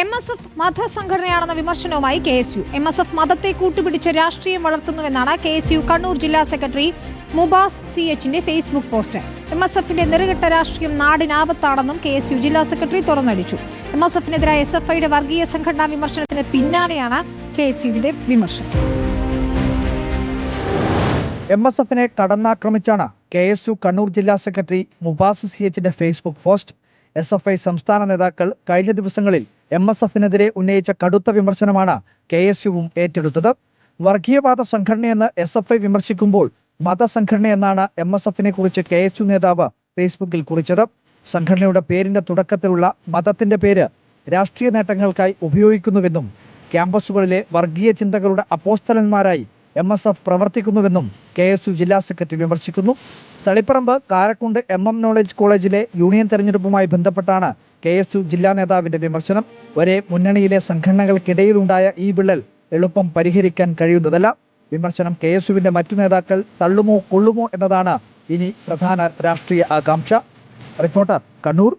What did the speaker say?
M S F മതസംഘടനയാണെന്ന വിമർശനവുമായി K S U M S F മതത്തെ കൂട്ടുപിടിച്ച് രാഷ്ട്രീയം വളർത്തുന്നുവെന്നാണ് കെ എസ് യു കണ്ണൂർ ജില്ലാ സെക്രട്ടറി മുബാസ് സി എച്ചിന്റെ ഫേസ്ബുക്ക് പോസ്റ്റ്. എം എസ് എഫിന്റെ നെറുകെട്ട രാഷ്ട്രീയം നാടിനാപത്താണെന്നും കെ എസ് യു ജില്ലാ സെക്രട്ടറി തുറന്നടിച്ചു. എം എസ് എഫിനെതിരായ എസ് എഫ് ഐയുടെ വർഗീയ സംഘടനാ വിമർശനത്തിന് പിന്നാലെയാണ് കെ എസ് യുവിന്റെ വിമർശനം. എം എസ് എഫിനെ കടന്നാക്രമിച്ചാണ് കെ എസ് യു കണ്ണൂർ ജില്ലാ secretary Mubas C എച്ചിന്റെ Facebook post. S F I സംസ്ഥാന നേതാക്കൾ കഴിഞ്ഞ ദിവസങ്ങളിൽ എം എസ് എഫിനെതിരെ ഉന്നയിച്ച കടുത്ത വിമർശനമാണ് കെ എസ് യുവും ഏറ്റെടുത്തത്. വർഗീയവാദ സംഘടനയെന്ന് എസ് എഫ് ഐ വിമർശിക്കുമ്പോൾ മതസംഘടനയെന്നാണ് എം എസ് എഫിനെ കുറിച്ച് കെ എസ് യു നേതാവ് ഫേസ്ബുക്കിൽ കുറിച്ചത്. സംഘടനയുടെ പേരിന്റെ തുടക്കത്തിലുള്ള മതത്തിന്റെ പേര് രാഷ്ട്രീയ നേട്ടങ്ങൾക്കായി ഉപയോഗിക്കുന്നുവെന്നും ക്യാമ്പസുകളിലെ വർഗീയ ചിന്തകളുടെ അപ്പോസ്തലന്മാരായി എം എസ് എഫ് പ്രവർത്തിക്കുന്നുവെന്നും കെ എസ് യു ജില്ലാ സെക്രട്ടറി വിമർശിക്കുന്നു. Taliparamba Karakkund M M knowledge കോളേജിലെ യൂണിയൻ തെരഞ്ഞെടുപ്പുമായി ബന്ധപ്പെട്ടാണ് കെ എസ് യു ജില്ലാ നേതാവിന്റെ വിമർശനം. ഒരേ മുന്നണിയിലെ സംഘടനകൾക്കിടയിലുണ്ടായ ഈ വിള്ളൽ എളുപ്പം പരിഹരിക്കാൻ കഴിയുന്നതല്ല. വിമർശനം കെ എസ് യുവിന്റെ മറ്റു നേതാക്കൾ തള്ളുമോ കൊള്ളുമോ എന്നതാണ് ഇനി പ്രധാന രാഷ്ട്രീയ ആകാംക്ഷ. റിപ്പോർട്ടർ കണ്ണൂർ